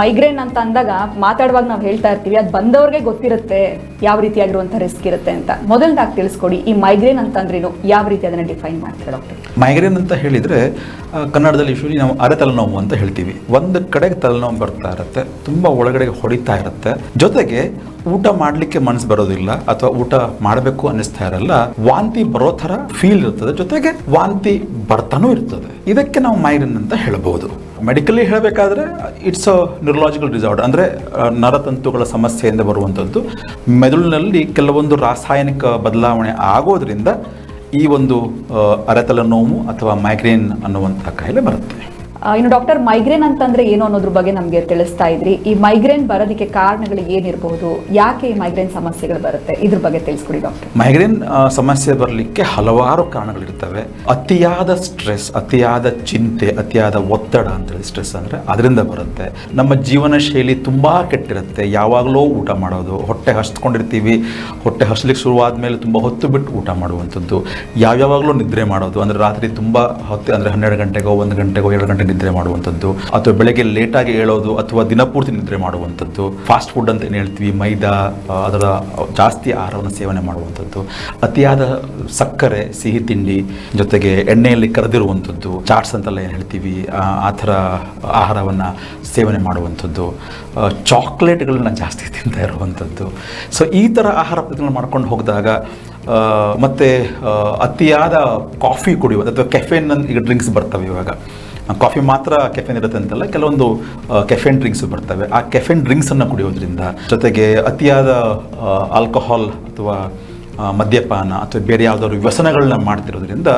Migraine ಅಂತ ಅಂದಾಗ ಮಾತಾಡುವಾಗ ನಾವು ಹೇಳ್ತಾ ಇರ್ತೀವಿ, ಅದು ಬಂದವ್ರಿಗೆ ಗೊತ್ತಿರುತ್ತೆ ಯಾವ ರೀತಿಯಾಗಿರುವಂಥ ರಿಸ್ಕ್ ಇರುತ್ತೆ ಅಂತ. ಮೊದಲದಾಗಿ ತಿಳಿಸ್ಕೊಡಿ, ಈ ಮೈಗ್ರೇನ್ ಅಂತಂದ್ರೇನು ಯಾವ ರೀತಿ ಅದನ್ನ ಡಿಫೈನ್ ಮಾಡ್ತಾರೆ ಡಾಕ್ಟರ್ ಮೈಗ್ರೇನ್ ಅಂತ ಹೇಳಿದರೆ ಕನ್ನಡದಲ್ಲಿ ಶೂರಿ ನಾವು ಅರೆ ತಲೆನೋವು ಅಂತ ಹೇಳ್ತೀವಿ. ಒಂದು ಕಡೆಗೆ ತಲೆನೋವು ಬರ್ತಾ ಇರುತ್ತೆ, ತುಂಬ ಒಳಗಡೆಗೆ ಹೊಡಿತಾ ಇರುತ್ತೆ. ಜೊತೆಗೆ ಊಟ ಮಾಡಲಿಕ್ಕೆ ಮನಸ್ಸು ಬರೋದಿಲ್ಲ, ಅಥವಾ ಊಟ ಮಾಡಬೇಕು ಅನ್ನಿಸ್ತಾ ಇರಲ್ಲ, ವಾಂತಿ ಬರೋ ಥರ ಫೀಲ್ ಇರ್ತದೆ. ಜೊತೆಗೆ ವಾಂತಿ ಬರ್ತಾನೂ ಇರ್ತದೆ. ಇದಕ್ಕೆ ನಾವು ಮೈಗ್ರೇನ್ ಅಂತ ಹೇಳ್ಬೋದು ಮೆಡಿಕಲಿ ಹೇಳಬೇಕಾದ್ರೆ ಇಟ್ಸ್ ಅ ನ್ಯೂರಲಾಜಿಕಲ್ ಡಿಸಾರ್ಡರ್ ಅಂದರೆ ನರತಂತುಗಳ ಸಮಸ್ಯೆಯಿಂದ ಬರುವಂಥದ್ದು ಮೆದುಳಿನಲ್ಲಿ ಕೆಲವೊಂದು ರಾಸಾಯನಿಕ ಬದಲಾವಣೆ ಆಗೋದ್ರಿಂದ ಈ ಒಂದು ಅರೆತಲ ನೋವು ಅಥವಾ ಮೈಗ್ರೇನ್ ಅನ್ನುವಂಥ ಕಾಯಿಲೆ ಬರುತ್ತೆ. ಇನ್ನು ಡಾಕ್ಟರ್ ಮೈಗ್ರೇನ್ ಅಂತಂದ್ರೆ ಏನು ಅನ್ನೋದ್ರ ಬಗ್ಗೆ ನಮಗೆ ತಿಳಿಸ್ತಾ ಇದ್ರಿ. ಈ ಮೈಗ್ರೇನ್ ಬರೋದಕ್ಕೆ ಕಾರಣಗಳು ಏನಿರಬಹುದು? ಯಾಕೆ ಈ ಮೈಗ್ರೇನ್ ಸಮಸ್ಯೆಗಳು ಬರುತ್ತೆ? ಇದ್ರ ಬಗ್ಗೆ ತಿಳಿಸ್ಕೊಡಿ ಡಾಕ್ಟರ್. ಮೈಗ್ರೇನ್ ಸಮಸ್ಯೆ ಬರಲಿಕ್ಕೆ ಹಲವಾರು ಕಾರಣಗಳಿರ್ತವೆ. ಅತಿಯಾದ ಸ್ಟ್ರೆಸ್, ಅತಿಯಾದ ಚಿಂತೆ, ಅತಿಯಾದ ಒತ್ತಡ ಅಂತೇಳಿ ಸ್ಟ್ರೆಸ್ ಅಂದರೆ ಅದರಿಂದ ಬರುತ್ತೆ. ನಮ್ಮ ಜೀವನ ಶೈಲಿ ತುಂಬಾ ಕೆಟ್ಟಿರುತ್ತೆ. ಯಾವಾಗಲೂ ಊಟ ಮಾಡೋದು, ಹೊಟ್ಟೆ ಹಸ್ಕೊಂಡಿರ್ತೀವಿ ಹೊಟ್ಟೆ ಹಸ್ಲಿಕ್ಕೆ ಶುರುವಾದ ಮೇಲೆ ತುಂಬ ಹೊತ್ತು ಬಿಟ್ಟು ಊಟ ಮಾಡುವಂಥದ್ದು. ಯಾವ್ಯಾವಾಗಲೂ ನಿದ್ರೆ ಮಾಡೋದು, ಅಂದರೆ ರಾತ್ರಿ ತುಂಬ ಹೊತ್ತು, ಅಂದರೆ ಹನ್ನೆರಡು ಗಂಟೆಗೋ, ಒಂದು ಗಂಟೆಗೋ, ಎರಡು ಗಂಟೆ ನಿದ್ರೆ ಮಾಡುವಂಥದ್ದು, ಅಥವಾ ಬೆಳಗ್ಗೆ ಲೇಟಾಗಿ ಏಳೋದು ಅಥವಾ ದಿನಪೂರ್ತಿ ನಿದ್ರೆ ಮಾಡುವಂಥದ್ದು ಫಾಸ್ಟ್ ಫುಡ್ ಅಂತ ಏನು ಹೇಳ್ತೀವಿ, ಮೈದಾ ಅದರ ಜಾಸ್ತಿ ಆಹಾರವನ್ನು ಸೇವನೆ ಮಾಡುವಂಥದ್ದು, ಅತಿಯಾದ ಸಕ್ಕರೆ, ಸಿಹಿ ತಿಂಡಿ, ಜೊತೆಗೆ ಎಣ್ಣೆಯಲ್ಲಿ ಕರೆದಿರುವಂಥದ್ದು, ಚಾಟ್ಸ್ ಅಂತೆಲ್ಲ ಏನು ಹೇಳ್ತೀವಿ, ಆ ಥರ ಆಹಾರವನ್ನು ಸೇವನೆ ಮಾಡುವಂಥದ್ದು ಚಾಕ್ಲೇಟ್ಗಳನ್ನ ಜಾಸ್ತಿ ತಿಂತಾ ಇರುವಂಥದ್ದು. ಸೊ ಈ ಥರ ಆಹಾರ ಪದ್ಧತಿಗಳನ್ನ ಮಾಡ್ಕೊಂಡು ಹೋಗಿದಾಗ ಮತ್ತು ಅತಿಯಾದ ಕಾಫಿ ಕುಡಿಯೋದು ಅಥವಾ ಕೆಫೆನ್ ಈಗ ಡ್ರಿಂಕ್ಸ್ ಬರ್ತವೆ ಇವಾಗ. ಕಾಫಿ ಮಾತ್ರ ಕೆಫೆನ್ ಇರುತ್ತೆ ಅಂತಲ್ಲ, ಕೆಲವೊಂದು ಕೆಫೆನ್ ಡ್ರಿಂಕ್ಸ್ ಬರ್ತವೆ. ಆ ಕೆಫೆನ್ ಡ್ರಿಂಕ್ಸನ್ನು ಕುಡಿಯೋದ್ರಿಂದ ಜೊತೆಗೆ ಅತಿಯಾದ ಆಲ್ಕೋಹಾಲ್ ಅಥವಾ ಮದ್ಯಪಾನ ಅಥವಾ ಬೇರೆ ಯಾವುದಾದ್ರು ವ್ಯಸನಗಳನ್ನ ಮಾಡ್ತಿರೋದ್ರಿಂದ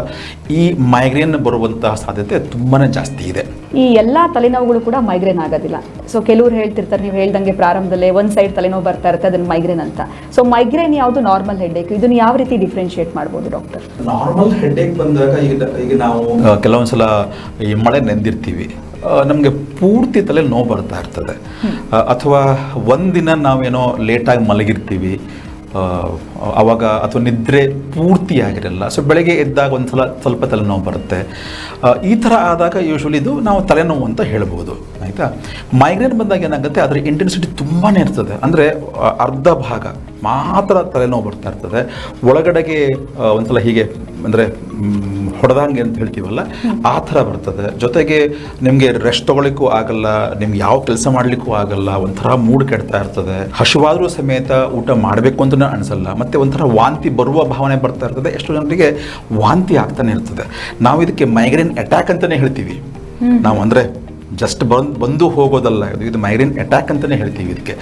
ಈ ಮೈಗ್ರೇನ್ ಬರುವಂತಹ ಸಾಧ್ಯತೆ ತುಂಬಾ ಜಾಸ್ತಿ ಇದೆ. ಈ ಎಲ್ಲಾ ತಲೆನೋವುಗಳು ಕೂಡ ಮೈಗ್ರೇನ್ ಆಗೋದಿಲ್ಲ. ಸೊ ಕೆಲವರು ಹೇಳ್ತಿರ್ತಾರೆ ನೀವು ಹೇಳ್ದಂಗೆ ಪ್ರಾರಂಭದಲ್ಲೇ ಒಂದ್ ಸೈಡ್ ತಲೆನೋವು ಬರ್ತಾ ಇರುತ್ತೆ ಅದನ್ನ ಮೈಗ್ರೇನ್ ಅಂತ. ಸೊ ಮೈಗ್ರೇನ್ ಯಾವುದು ನಾರ್ಮಲ್ ಹೆಡ್ಏಕ್ ಇದನ್ನ ಯಾವ ರೀತಿ ಡಿಫ್ರೆನ್ಶಿಯೇಟ್ ಮಾಡ್ಬೋದು ಡಾಕ್ಟರ್ ನಾರ್ಮಲ್ ಹೆಡ್ಏಕ್ ಬಂದಾಗ ಈಗ ಈಗ ನಾವು ಕೆಲವೊಂದ್ಸಲ ಈ ಮಳೆ ನೆಂದಿರ್ತೀವಿ. ನಮಗೆ ಪೂರ್ತಿ ತಲೆ ನೋವು ಬರ್ತಾ ಇರ್ತದೆ. ಅಥವಾ ಒಂದಿನ ನಾವೇನೋ ಲೇಟಾಗಿ ಮಲಗಿರ್ತೀವಿ. ಆ, ಅವಾಗ ಅಥವಾ ನಿದ್ರೆ ಪೂರ್ತಿ ಆಗಿರಲ್ಲ ಸೊ ಬೆಳಗ್ಗೆ ಎದ್ದಾಗ ಒಂದು ಸಲ ಸ್ವಲ್ಪ ತಲೆನೋವು ಬರುತ್ತೆ. ಈ ಥರ ಆದಾಗ ಯೂಶ್ವಲಿ ಇದು ನಾವು ತಲೆನೋವು ಅಂತ ಹೇಳ್ಬೋದು. ಆಯಿತಾ ಮೈಗ್ರೇನ್ ಬಂದಾಗ ಏನಾಗುತ್ತೆ? ಅದರ ಇಂಟೆನ್ಸಿಟಿ ತುಂಬಾ ಇರ್ತದೆ. ಅಂದರೆ ಅರ್ಧ ಭಾಗ ಮಾತ್ರ ತಲೆನೋವು ಬರ್ತಾ ಇರ್ತದೆ. ಒಳಗಡೆಗೆ ಒಂದ್ಸಲ ಹೀಗೆ ಅಂದರೆ ಹೊಡೆದಂಗೆ ಅಂತ ಹೇಳ್ತೀವಲ್ಲ ಆ ಥರ ಬರ್ತದೆ. ಜೊತೆಗೆ ನಿಮಗೆ ರೆಸ್ಟ್ ತೊಗೊಳಿಕ್ಕೂ ಆಗಲ್ಲ ನಿಮ್ಗೆ ಯಾವ ಕೆಲಸ ಮಾಡಲಿಕ್ಕೂ ಆಗಲ್ಲ ಒಂಥರ ಮೂಡ್ ಕೆಡ್ತಾ ಇರ್ತದೆ. ಹಸುವಾದರೂ ಸಮೇತ ಊಟ ಮಾಡಬೇಕು ಅಂತ ಅನಿಸಲ್ಲ. ಮತ್ತು ಒಂಥರ ವಾಂತಿ ಬರುವ ಭಾವನೆ ಬರ್ತಾ ಇರ್ತದೆ. ಎಷ್ಟೋ ಜನರಿಗೆ ವಾಂತಿ ಆಗ್ತಾನೆ ಇರ್ತದೆ. ನಾವು ಇದಕ್ಕೆ ಮೈಗ್ರೇನ್ ಅಟ್ಯಾಕ್ ಅಂತಲೇ ಹೇಳ್ತೀವಿ. ನಾವು ಅಂದರೆ ಜಸ್ಟ್ ಬಂದು ಬಂದು ಹೋಗೋದಲ್ಲ. ಇದು ಇದು ಮೈಗ್ರೇನ್ ಅಟ್ಯಾಕ್ ಅಂತಲೇ ಹೇಳ್ತೀವಿ ಇದಕ್ಕೆ.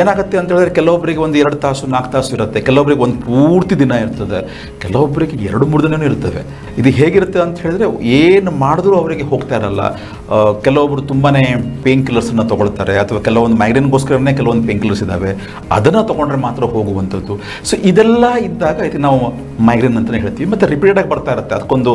ಏನಾಗುತ್ತೆ ಅಂತ ಹೇಳಿದ್ರೆ ಕೆಲವೊಬ್ಬರಿಗೆ ಒಂದು ಎರಡು ತಾಸು, ನಾಲ್ಕು ತಾಸು ಇರುತ್ತೆ. ಕೆಲವೊಬ್ಬರಿಗೆ ಒಂದು ಪೂರ್ತಿ ದಿನ ಇರ್ತದೆ. ಕೆಲವೊಬ್ಬರಿಗೆ ಎರಡು, ಮೂರು ದಿನವೂ ಇರ್ತವೆ. ಇದು ಹೇಗಿರುತ್ತೆ ಅಂತ ಹೇಳಿದ್ರೆ ಏನು ಮಾಡಿದ್ರೂ ಅವರಿಗೆ ಹೋಗ್ತಾ ಇರಲ್ಲ. ಕೆಲವೊಬ್ಬರು ತುಂಬಾ ಪೇನ್ ಕಿಲ್ಲರ್ಸನ್ನು ತೊಗೊಳ್ತಾರೆ. ಅಥವಾ ಕೆಲವೊಂದು ಮೈಗ್ರೇನ್ಗೋಸ್ಕರನೇ ಕೆಲವೊಂದು ಪೇನ್ ಕಿಲ್ಲರ್ಸ್ ಇದ್ದಾವೆ ಅದನ್ನು ತೊಗೊಂಡ್ರೆ ಮಾತ್ರ ಹೋಗುವಂಥದ್ದು. ಸೊ ಇದೆಲ್ಲ ಇದ್ದಾಗ ಇದು ನಾವು ಮೈಗ್ರೇನ್ ಅಂತಲೇ ಹೇಳ್ತೀವಿ. ಮತ್ತು ರಿಪೀಟೆಡಾಗಿ ಬರ್ತಾ ಇರುತ್ತೆ. ಅದಕ್ಕೊಂದು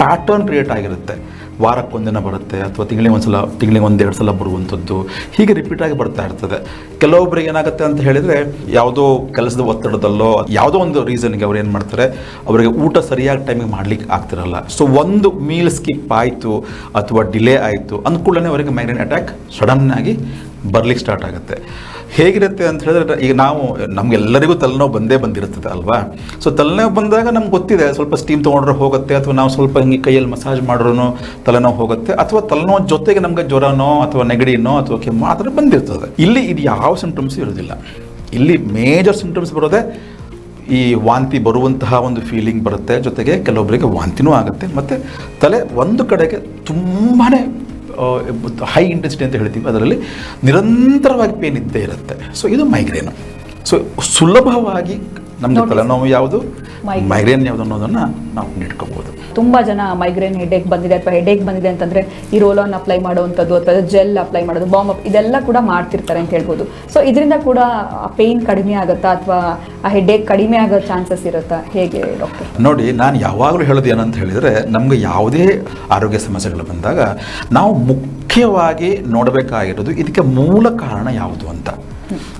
ಪ್ಯಾಟರ್ನ್ ಕ್ರಿಯೇಟ್ ಆಗಿರುತ್ತೆ. ವಾರಕ್ಕೊಂದಿನ ಬರುತ್ತೆ ಅಥವಾ ತಿಂಗಳಿಗೆ ಒಂದ್ಸಲ, ತಿಂಗಳಿಗೆ ಒಂದೆರಡು ಸಲ ಬರುವಂಥದ್ದು. ಹೀಗೆ ರಿಪೀಟ್ ಆಗಿ ಬರ್ತಾ ಇರ್ತದೆ. ಕೆಲವೊಬ್ಬರಿಗೆ ಏನಾಗುತ್ತೆ ಅಂತ ಹೇಳಿದರೆ, ಯಾವುದೋ ಕೆಲಸದ ಒತ್ತಡದಲ್ಲೋ, ಯಾವುದೋ ಒಂದು ರೀಸನ್ಗೆ ಅವ್ರು ಏನು ಮಾಡ್ತಾರೆ, ಅವರಿಗೆ ಊಟ ಸರಿಯಾಗಿ ಟೈಮಿಗೆ ಮಾಡ್ಲಿಕ್ಕೆ ಆಗ್ತಿರಲ್ಲ. ಸೊ ಒಂದು ಮೀಲ್ ಸ್ಕಿಪ್ ಆಯಿತು ಅಥವಾ ಡಿಲೇ ಆಯಿತು ಅಂದ್ಕೂಡಲೇ ಅವರಿಗೆ ಮೈಗ್ರೇನ್ ಅಟ್ಯಾಕ್ ಸಡನ್ನಾಗಿ ಬರ್ಲಿಕ್ಕೆ ಸ್ಟಾರ್ಟ್ ಆಗುತ್ತೆ. ಹೇಗಿರುತ್ತೆ ಅಂತ ಹೇಳಿದ್ರೆ, ಈಗ ನಾವು, ನಮಗೆಲ್ಲರಿಗೂ ತಲೆನೋವು ಬಂದೇ ಬಂದಿರ್ತದೆ ಅಲ್ವಾ? ಸೊ ತಲೆನೋವು ಬಂದಾಗ ನಮ್ಗೆ ಗೊತ್ತಿದೆ, ಸ್ವಲ್ಪ ಸ್ಟೀಮ್ ತೊಗೊಂಡ್ರೆ ಹೋಗುತ್ತೆ, ಅಥವಾ ನಾವು ಸ್ವಲ್ಪ ಹಿಂಗೆ ಕೈಯಲ್ಲಿ ಮಸಾಜ್ ಮಾಡ್ರೂ ತಲೆನೋವು ಹೋಗುತ್ತೆ, ಅಥವಾ ತಲೆನೋವು ಜೊತೆಗೆ ನಮಗೆ ಜ್ವರನೋ, ಅಥವಾ ನೆಗಡಿನೋ, ಅಥವಾ ಕೆಮ್ಮು, ಆ ಥರ ಬಂದಿರ್ತದೆ. ಇಲ್ಲಿ ಇದು ಯಾವ ಸಿಂಪ್ಟಮ್ಸ್ ಇರೋದಿಲ್ಲ ಇಲ್ಲಿ ಮೇಜರ್ ಸಿಂಪ್ಟಮ್ಸ್ ಬರೋದೇ ಈ ವಾಂತಿ ಬರುವಂತಹ ಒಂದು ಫೀಲಿಂಗ್ ಬರುತ್ತೆ, ಜೊತೆಗೆ ಕೆಲವೊಬ್ಬರಿಗೆ ವಾಂತಿನೂ ಆಗುತ್ತೆ, ಮತ್ತು ತಲೆ ಒಂದು ಕಡೆಗೆ ತುಂಬಾ ಹೈ ಇಂಟೆನ್ಸಿಟಿ ಅಂತ ಹೇಳ್ತೀವಿ. ಅದರಲ್ಲಿ ನಿರಂತರವಾಗಿ ಪೇನ್ ಇದ್ದೇ ಇರುತ್ತೆ. ಸೊ ಇದು ಮೈಗ್ರೇನು ಸೊ ಸುಲಭವಾಗಿ ನಮ್ಮ ತಲೆನೋವು ಯಾವುದು. ಮೈಗ್ರೇನ್ ಯಾವ್ದು ಅನ್ನೋದನ್ನು ನಾವು ನೀಡ್ಕೋಬೋದು. ತುಂಬಾ ಜನ ಮೈಗ್ರೇನ್ ಹೆಡೇಕ್ ಬಂದಿದೆ ಅಥವಾ ಹೆಡೇಕ್ ಬಂದಿದೆ ಅಂತಂದ್ರೆ ಈ ರೋಲ್ ಅಪ್ಲೈ ಮಾಡುವಂಥದ್ದು ಅಥವಾ ಜೆಲ್ ಅಪ್ಲೈ ಮಾಡೋದು ಬಾಂಬ್ ಅಪ್ ಇದೆಲ್ಲ ಕೂಡ ಮಾಡ್ತಿರ್ತಾರೆ ಅಂತ ಹೇಳ್ಬೋದು. ಸೊ ಇದರಿಂದ ಕೂಡ ಪೇಯ್ನ್ ಕಡಿಮೆ ಆಗುತ್ತಾ ಅಥವಾ ಆ ಹೆಡೇಕ್ ಕಡಿಮೆ ಆಗೋ ಚಾನ್ಸಸ್ ಇರುತ್ತಾ? ಹೇಗೆ ಡಾಕ್ಟರ್ ನೋಡಿ ನಾನು ಯಾವಾಗಲೂ ಹೇಳೋದು ಏನಂತ ಹೇಳಿದರೆ ನಮಗೆ ಯಾವುದೇ ಆರೋಗ್ಯ ಸಮಸ್ಯೆಗಳು ಬಂದಾಗ ನಾವು ಮುಖ್ಯವಾಗಿ ನೋಡಬೇಕಾಗಿರೋದು ಇದಕ್ಕೆ ಮೂಲ ಕಾರಣ ಯಾವುದು ಅಂತ.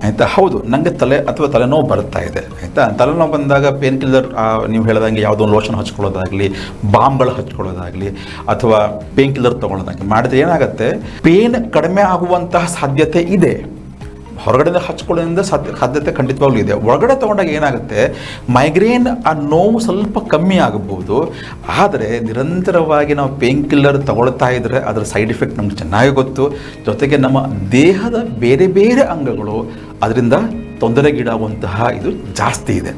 ಆಯಿತಾ? ಹೌದು ನನಗೆ ತಲೆ ಅಥವಾ ತಲೆನೋವು ಬರ್ತಾ ಇದೆ, ಆಯಿತಾ? ತಲೆನೋವು ಬಂದಾಗ ಪೇನ್ ಕಿಲ್ಲರ್ ನೀವು ಹೇಳಿದಂಗೆ ಯಾವುದೋ ಒಂದು ಲೋಷನ್ ಹಚ್ಕೊಳ್ಳೋದಾಗಲಿ, ಬಾಂಬ್ಗಳು ಹಚ್ಕೊಳ್ಳೋದಾಗಲಿ, ಅಥವಾ ಪೇನ್ ಕಿಲ್ಲರ್ ತೊಗೊಳೋದಾಗಲಿ ಮಾಡಿದ್ರೆ ಏನಾಗುತ್ತೆ? ಪೇನ್ ಕಡಿಮೆ ಆಗುವಂತಹ ಸಾಧ್ಯತೆ ಇದೆ. ಹೊರಗಡೆಯಿಂದ ಹಚ್ಕೊಳ್ಳೋದ್ರಿಂದ ಸಾಧ್ಯ ಸಾಧ್ಯತೆ ಖಂಡಿತವಾಗ್ಲೂ ಇದೆ. ಒಳಗಡೆ ತೊಗೊಂಡಾಗ ಏನಾಗುತ್ತೆ? ಮೈಗ್ರೇನ್ ಆ ನೋವು ಸ್ವಲ್ಪ ಕಮ್ಮಿ ಆಗಬಹುದು. ಆದರೆ ನಿರಂತರವಾಗಿ ನಾವು ಪೇನ್ ಕಿಲ್ಲರ್ ತಗೊಳ್ತಾ ಇದ್ದರೆ ಅದರ ಸೈಡ್ ಎಫೆಕ್ಟ್ ನಮ್ಗೆ ಚೆನ್ನಾಗಿ ಗೊತ್ತು. ಜೊತೆಗೆ ನಮ್ಮ ದೇಹದ ಬೇರೆ ಬೇರೆ ಅಂಗಗಳು ಅದರಿಂದ ತೊಂದರೆಗೀಡಾಗುವಂತಹ ಇದು ಜಾಸ್ತಿ ಇದೆ.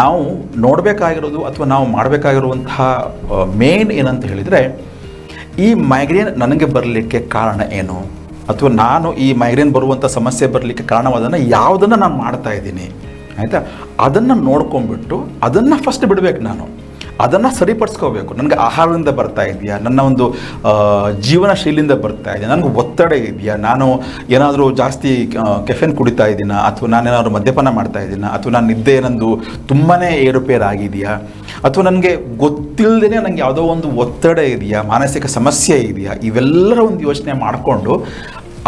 ನಾವು ನೋಡಬೇಕಾಗಿರೋದು ಅಥವಾ ನಾವು ಮಾಡಬೇಕಾಗಿರುವಂತಹ ಮೇನ್ ಏನಂತ ಹೇಳಿದರೆ ಈ ಮೈಗ್ರೇನ್ ನನಗೆ ಬರಲಿಕ್ಕೆ ಕಾರಣ ಏನು? ಅಥವಾ ನಾನು ಈ ಮೈಗ್ರೇನ್ ಬರುವಂಥ ಸಮಸ್ಯೆ ಬರಲಿಕ್ಕೆ ಕಾರಣವಾದನ್ನು ಯಾವುದನ್ನು ನಾನು ಮಾಡ್ತಾ ಇದ್ದೀನಿ, ಆಯಿತಾ? ಅದನ್ನು ನೋಡ್ಕೊಂಡ್ಬಿಟ್ಟು ಅದನ್ನು ಫಸ್ಟ್ ಬಿಡಬೇಕು ನಾನು. ಅದನ್ನು ಸರಿಪಡಿಸ್ಕೋಬೇಕು. ನನಗೆ ಆಹಾರದಿಂದ ಬರ್ತಾ ಇದೆಯಾ? ನನ್ನ ಒಂದು ಜೀವನ ಶೈಲಿಯಿಂದ ಬರ್ತಾ ಇದೆಯಾ? ನನಗೆ ಒತ್ತಡ ಇದೆಯಾ? ನಾನು ಏನಾದರೂ ಜಾಸ್ತಿ ಕೆಫೆನ್ ಕುಡಿತಾ ಇದ್ದೀನ? ಅಥವಾ ನಾನೇನಾದರೂ ಮದ್ಯಪಾನ ಮಾಡ್ತಾ ಇದ್ದೀನ? ಅಥವಾ ನಾನು ನಿದ್ದೆ ನಂದು ತುಂಬಾ ಏರುಪೇರಾಗಿದೆಯಾ ಅಥವಾ ನನಗೆ ಗೊತ್ತಿಲ್ಲದೇ ನನಗೆ ಯಾವುದೋ ಒಂದು ಒತ್ತಡ ಇದೆಯಾ? ಮಾನಸಿಕ ಸಮಸ್ಯೆ ಇದೆಯಾ? ಇವೆಲ್ಲರ ಒಂದು ಯೋಚನೆ ಮಾಡಿಕೊಂಡು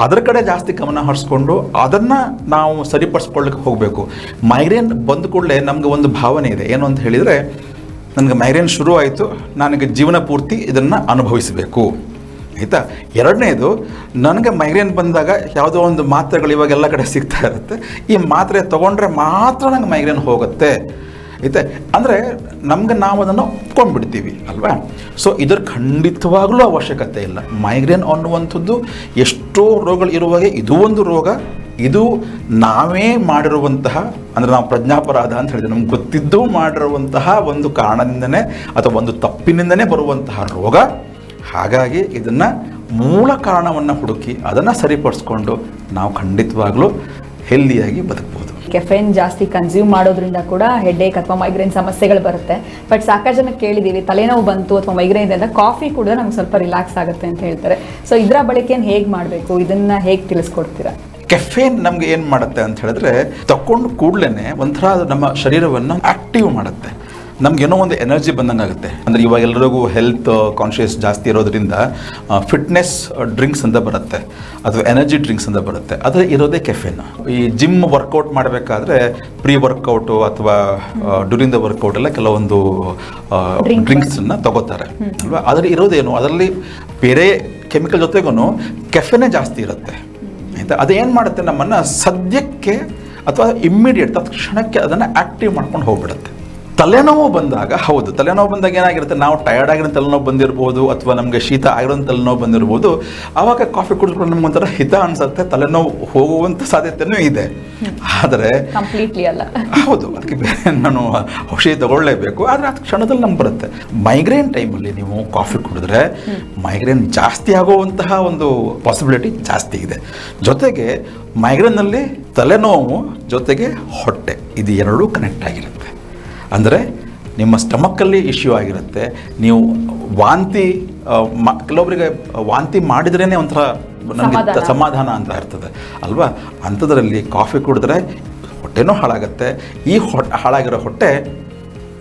ಅದರ ಕಡೆ ಜಾಸ್ತಿ ಗಮನ ಹರಿಸ್ಕೊಂಡು ಅದನ್ನು ನಾವು ಸರಿಪಡಿಸ್ಕೊಳ್ಳಿಕ್ಕೆ ಹೋಗಬೇಕು. ಮೈಗ್ರೇನ್ ಬಂದ ಕೂಡಲೇ ನಮಗೆ ಒಂದು ಭಾವನೆ ಇದೆ. ಏನು ಅಂತ ಹೇಳಿದರೆ ನನಗೆ ಮೈಗ್ರೇನ್ ಶುರು ಆಯಿತು. ನನಗೆ ಜೀವನ ಪೂರ್ತಿ ಇದನ್ನು ಅನುಭವಿಸಬೇಕು. ಆಯಿತಾ? ಎರಡನೇದು, ನನಗೆ ಮೈಗ್ರೇನ್ ಬಂದಾಗ ಯಾವುದೋ ಒಂದು ಮಾತ್ರೆಗಳು ಇವಾಗೆಲ್ಲ ಕಡೆ ಸಿಗ್ತಾ ಇರುತ್ತೆ. ಈ ಮಾತ್ರೆ ತೊಗೊಂಡ್ರೆ ಮಾತ್ರ ನಂಗೆ ಮೈಗ್ರೇನ್ ಹೋಗುತ್ತೆ. ಐತೆ ಅಂದರೆ ನಮ್ಗೆ ನಾವು ಅದನ್ನು ಒಪ್ಕೊಂಡ್ಬಿಡ್ತೀವಿ, ಅಲ್ವಾ? ಸೊ ಇದರ ಖಂಡಿತವಾಗಲೂ ಅವಶ್ಯಕತೆ ಇಲ್ಲ. ಮೈಗ್ರೇನ್ ಅನ್ನುವಂಥದ್ದು ಎಷ್ಟೋ ರೋಗಗಳು ಇರುವಾಗ ಇದು ಒಂದು ರೋಗ. ಇದು ನಾವೇ ಮಾಡಿರುವಂತಹ, ಅಂದರೆ ನಾವು ಪ್ರಜ್ಞಾಪರಾಧ ಅಂತ ಹೇಳಿದ್ರೆ ನಮ್ಗೆ ಗೊತ್ತಿದ್ದು ಮಾಡಿರುವಂತಹ ಒಂದು ಕಾರಣದಿಂದನೇ ಅಥವಾ ಒಂದು ತಪ್ಪಿನಿಂದನೇ ಬರುವಂತಹ ರೋಗ. ಹಾಗಾಗಿ ಇದನ್ನು ಮೂಲ ಕಾರಣವನ್ನು ಹುಡುಕಿ ಅದನ್ನು ಸರಿಪಡಿಸ್ಕೊಂಡು ನಾವು ಖಂಡಿತವಾಗ್ಲೂ ಹೆಲ್ದಿಯಾಗಿ ಬದುಕಬಹುದು ಕೆಫೆನ್ ಜಾಸ್ತಿ ಕನ್ಸ್ಯೂಮ್ ಮಾಡೋದ್ರಿಂದ ಕೂಡ ಹೆಡ್ಏಕ್ ಅಥವಾ ಮೈಗ್ರೇನ್ ಸಮಸ್ಯೆಗಳು ಬರುತ್ತೆ. ಬಟ್ ಸಾಕಷ್ಟು ಜನ ಕೇಳಿದೀವಿ ತಲೆನೋವು ಬಂತು ಅಥವಾ ಮೈಗ್ರೇನ್ ಇದೆ ಅಂದ್ರೆ ಕಾಫಿ ಕೂಡ ನಮ್ಗೆ ಸ್ವಲ್ಪ ರಿಲ್ಯಾಕ್ಸ್ ಆಗುತ್ತೆ ಅಂತ ಹೇಳ್ತಾರೆ. ಸೊ ಇದರ ಬಳಕೆಯನ್ನು ಹೇಗೆ ಮಾಡಬೇಕು? ಇದನ್ನ ಹೇಗೆ ತಿಳಿಸ್ಕೊಡ್ತೀರಾ? ಕೆಫೇನ್ ನಮ್ಗೆ ಏನು ಮಾಡುತ್ತೆ ಅಂತ ಹೇಳಿದ್ರೆ ತಕೊಂಡು ಕೂಡಲೇ ಒಂಥರ ನಮ್ಮ ಶರೀರವನ್ನು ಆಕ್ಟಿವ್ ಮಾಡುತ್ತೆ. ನಮ್ಗೇನೋ ಒಂದು ಎನರ್ಜಿ ಬಂದಂಗೆ ಆಗುತ್ತೆ ಅಂದರೆ ಇವಾಗ ಎಲ್ಲರಿಗೂ ಹೆಲ್ತ್ ಕಾನ್ಷಿಯಸ್ ಜಾಸ್ತಿ ಇರೋದ್ರಿಂದ ಫಿಟ್ನೆಸ್ ಡ್ರಿಂಕ್ಸ್ ಅಂತ ಬರುತ್ತೆ. ಅಥವಾ ಎನರ್ಜಿ ಡ್ರಿಂಕ್ಸ್ ಅಂತ ಬರುತ್ತೆ. ಅದು ಇರೋದೇ ಕೆಫೆನ್ ಈ ಜಿಮ್ ವರ್ಕೌಟ್ ಮಾಡಬೇಕಾದ್ರೆ ಪ್ರೀ ವರ್ಕೌಟು ಅಥವಾ ಡ್ಯೂರಿಂಗ್ ದ ವರ್ಕೌಟ್ ಎಲ್ಲ ಕೆಲವೊಂದು ಡ್ರಿಂಕ್ಸ್ ಡ್ರಿಂಕ್ಸನ್ನು ತಗೋತಾರೆ. ಅಲ್ವಾ? ಅದರಲ್ಲಿ ಇರೋದೇನು? ಅದರಲ್ಲಿ ಬೇರೆ ಕೆಮಿಕಲ್ ಜೊತೆಗೂ ಕೆಫೆನೇ ಜಾಸ್ತಿ ಇರುತ್ತೆ. ಆಯಿತಾ ಅದೇನು ಮಾಡುತ್ತೆ ನಮ್ಮನ್ನು ಸದ್ಯಕ್ಕೆ ಅಥವಾ ಇಮ್ಮಿಡಿಯೇಟ್ ತತ್ಕ್ಷಣಕ್ಕೆ ಅದನ್ನು ಆ್ಯಕ್ಟಿವ್ ಮಾಡ್ಕೊಂಡು ಹೋಗ್ಬಿಡುತ್ತೆ. ತಲೆನೋವು ಬಂದಾಗ ಹೌದು ತಲೆನೋವು ಬಂದಾಗ ಏನಾಗಿರುತ್ತೆ? ನಾವು ಟಯರ್ಡ್ ಆಗಿರೋ ತಲೆನೋವು ಬಂದಿರ್ಬೋದು ಅಥವಾ ನಮಗೆ ಶೀತ ಆಗಿರೋ ತಲೆನೋವು ಬಂದಿರ್ಬೋದು. ಆವಾಗ ಕಾಫಿ ಕುಡಿದ್ಕೊಂಡು ನಮ್ಗೆ ಒಂಥರ ಹಿತ ಅನ್ಸುತ್ತೆ ತಲೆನೋವು ಹೋಗುವಂಥ ಸಾಧ್ಯತೆಯೂ ಇದೆ. ಆದರೆ ಕಂಪ್ಲೀಟ್ಲಿ ಅಲ್ಲ. ಹೌದು ಅದಕ್ಕೆ ಬೇರೆ ನಾನು ಔಷಧಿ ತಗೊಳ್ಳೇಬೇಕು ಆದರೆ ಅದು ಕ್ಷಣದಲ್ಲಿ ನಮ್ಗೆ ಬರುತ್ತೆ. ಮೈಗ್ರೇನ್ ಟೈಮಲ್ಲಿ ನೀವು ಕಾಫಿ ಕುಡಿದ್ರೆ ಮೈಗ್ರೇನ್ ಜಾಸ್ತಿ ಆಗುವಂತಹ ಒಂದು ಪಾಸಿಬಿಲಿಟಿ ಜಾಸ್ತಿ ಇದೆ. ಜೊತೆಗೆ ಮೈಗ್ರೇನ್ನಲ್ಲಿ ತಲೆನೋವು ಜೊತೆಗೆ ಹೊಟ್ಟೆ ಇದು ಎರಡೂ ಕನೆಕ್ಟ್ ಆಗಿರುತ್ತೆ. ಅಂದರೆ ನಿಮ್ಮ ಸ್ಟಮಕ್ಕಲ್ಲಿ ಇಶ್ಯೂ ಆಗಿರುತ್ತೆ. ನೀವು ವಾಂತಿ ಮ- ಕೆಲವೊಬ್ಬರಿಗೆ ವಾಂತಿ ಮಾಡಿದ್ರೇ ಒಂಥರ ನನಗೆ ಸಮಾಧಾನ. ಸಮಾಧಾನ ಅಂತ ಇರ್ತದೆ ಅಲ್ವಾ? ಅಂಥದ್ರಲ್ಲಿ ಕಾಫಿ ಕುಡಿದ್ರೆ ಹೊಟ್ಟೆನೂ ಹಾಳಾಗುತ್ತೆ. ಈ ಹೊಟ್ಟೆ ಹಾಳಾಗಿರೋ ಹೊಟ್ಟೆ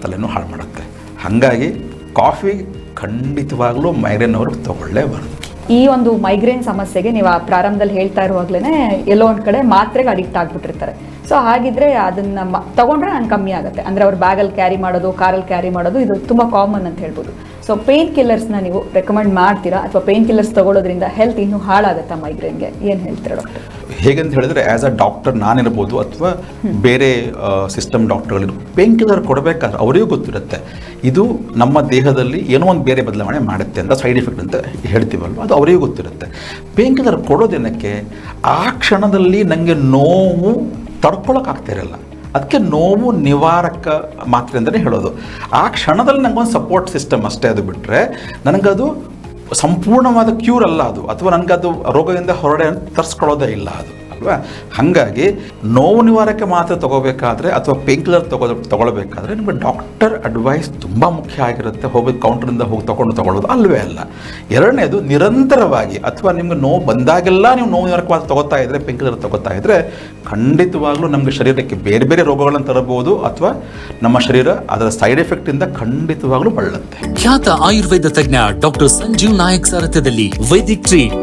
ತಲೆನೂ ಹಾಳು ಮಾಡುತ್ತೆ. ಹಾಗಾಗಿ ಕಾಫಿ ಖಂಡಿತವಾಗ್ಲೂ ಮೈಗ್ರೇನ್ ಅವರು ತಗೊಳ್ಳೇಬಾರ್ದು ಈ ಒಂದು ಮೈಗ್ರೇನ್ ಸಮಸ್ಯೆಗೆ ನೀವು ಆ ಪ್ರಾರಂಭದಲ್ಲಿ ಹೇಳ್ತಾ ಇರುವಾಗ್ಲೇ ಎಲ್ಲೋ ಒಂದ್ ಕಡೆ ಮಾತ್ರೆಗೆ ಅಡಿಕ್ಟ್ ಆಗಿಬಿಟ್ಟಿರ್ತಾರೆ. ಸೊ ಹಾಗಿದ್ರೆ ಅದನ್ನ ತಗೊಂಡ್ರೆ ನಾನು ಕಮ್ಮಿ ಆಗುತ್ತೆ. ಅಂದ್ರೆ ಅವ್ರು ಬ್ಯಾಗಲ್ಲಿ ಕ್ಯಾರಿ ಮಾಡೋದು ಕಾರಲ್ಲಿ ಕ್ಯಾರಿ ಮಾಡೋದು, ಇದು ತುಂಬಾ ಕಾಮನ್ ಅಂತ ಹೇಳ್ಬೋದು. ಸೊ ಪೇನ್ ಕಿಲ್ಲರ್ಸ್ನ ನೀವು ರೆಕಮೆಂಡ್ ಮಾಡ್ತೀರಾ? ಅಥವಾ ಪೇನ್ ಕಿಲ್ಲರ್ಸ್ ತಗೊಳ್ಳೋದ್ರಿಂದ ಹೆಲ್ತ್ ಇನ್ನೂ ಹಾಳಾಗುತ್ತಾ ಮೈಗ್ರೇನ್ಗೆ ಏನು ಹೇಳ್ತೀರಾ ಡಾಕ್ಟರ್ ಹೇಗಂತ ಹೇಳಿದ್ರೆ ಆ್ಯಸ್ ಅ ಡಾಕ್ಟರ್ ನಾನಿರ್ಬೋದು ಅಥವಾ ಬೇರೆ ಸಿಸ್ಟಮ್ ಡಾಕ್ಟರ್ಗಳಿರ್ಬೋದು ಪೇನ್ ಕಿಲ್ಲರ್ ಕೊಡಬೇಕಾದ್ರೆ ಅವರಿಗೂ ಗೊತ್ತಿರುತ್ತೆ, ಇದು ನಮ್ಮ ದೇಹದಲ್ಲಿ ಏನೋ ಒಂದು ಬೇರೆ ಬದಲಾವಣೆ ಮಾಡುತ್ತೆ ಅಂತ ಸೈಡ್ ಎಫೆಕ್ಟ್ ಅಂತ ಹೇಳ್ತೀವಲ್ವ, ಅದು ಅವರಿಗೂ ಗೊತ್ತಿರುತ್ತೆ. ಪೇನ್ ಕಿಲ್ಲರ್ ಕೊಡೋದೇನಕ್ಕೆ ಆ ಕ್ಷಣದಲ್ಲಿ ನನಗೆ ನೋವು ತಡ್ಕೊಳಕ್ಕಾಗ್ತಾ ಇರಲ್ಲ. ಅದಕ್ಕೆ ನೋವು ನಿವಾರಕ ಮಾತ್ರೆ ಅಂತಲೇ ಹೇಳೋದು. ಆ ಕ್ಷಣದಲ್ಲಿ ನನಗೊಂದು ಸಪೋರ್ಟ್ ಸಿಸ್ಟಮ್ ಅಷ್ಟೇ ಅದು ಬಿಟ್ಟರೆ ನನಗದು ಸಂಪೂರ್ಣವಾದ ಕ್ಯೂರ್ ಅಲ್ಲ ಅದು. ಅಥವಾ ನನಗದು ರೋಗದಿಂದ ಹೊರಡೆ ತರಿಸ್ಕೊಳ್ಳೋದೇ ಇಲ್ಲ ಅದು. ಅಲ್ವಾ ಹಾಗಾಗಿ ನೋವು ನಿವಾರಕ್ಕೆ ಮಾತ್ರ ತಗೋಬೇಕಾದ್ರೆ ಅಥವಾ ಪೇನ್ ಕಿಲ್ಲರ್ ತಗೋ, ತಗೊಳ್ಬೇಕಾದ್ರೆ ನಿಮಗೆ ಡಾಕ್ಟರ್ ಅಡ್ವೈಸ್ ತುಂಬ ಮುಖ್ಯ ಆಗಿರುತ್ತೆ. ಹೋಗಿ ಕೌಂಟ್ರಿಂದ ಹೋಗಿ ತೊಗೊಂಡು ತಗೊಳ್ಳೋದು ಅಲ್ವೇ ಅಲ್ಲ. ಎರಡನೇದು ನಿರಂತರವಾಗಿ ಅಥವಾ ನಿಮಗೆ ನೋವು ಬಂದಾಗೆಲ್ಲ ನೀವು ನೋವು ನಿವಾರಕ ಮಾತ್ರ ತೊಗೋತಾ ಇದ್ರೆ ಪೇನ್ ಕಿಲ್ಲರ್ ತಗೋತಾ ಇದ್ರೆ ಖಂಡಿತವಾಗ್ಲೂ ನಮಗೆ ಶರೀರಕ್ಕೆ ಬೇರೆ ಬೇರೆ ರೋಗಗಳನ್ನು ತರಬಹುದು ಅಥವಾ ನಮ್ಮ ಶರೀರ ಅದರ ಸೈಡ್ ಎಫೆಕ್ಟಿಂದ ಖಂಡಿತವಾಗ್ಲೂ ಬಳಲುತ್ತೆ ಖ್ಯಾತ ಆಯುರ್ವೇದ ತಜ್ಞ ಡಾಕ್ಟರ್ ಸಂಜೀವ್ ನಾಯಕ್ ಸಾರಥ್ಯದಲ್ಲಿ ವೈದಿಕ್ ಟ್ರೀಟ್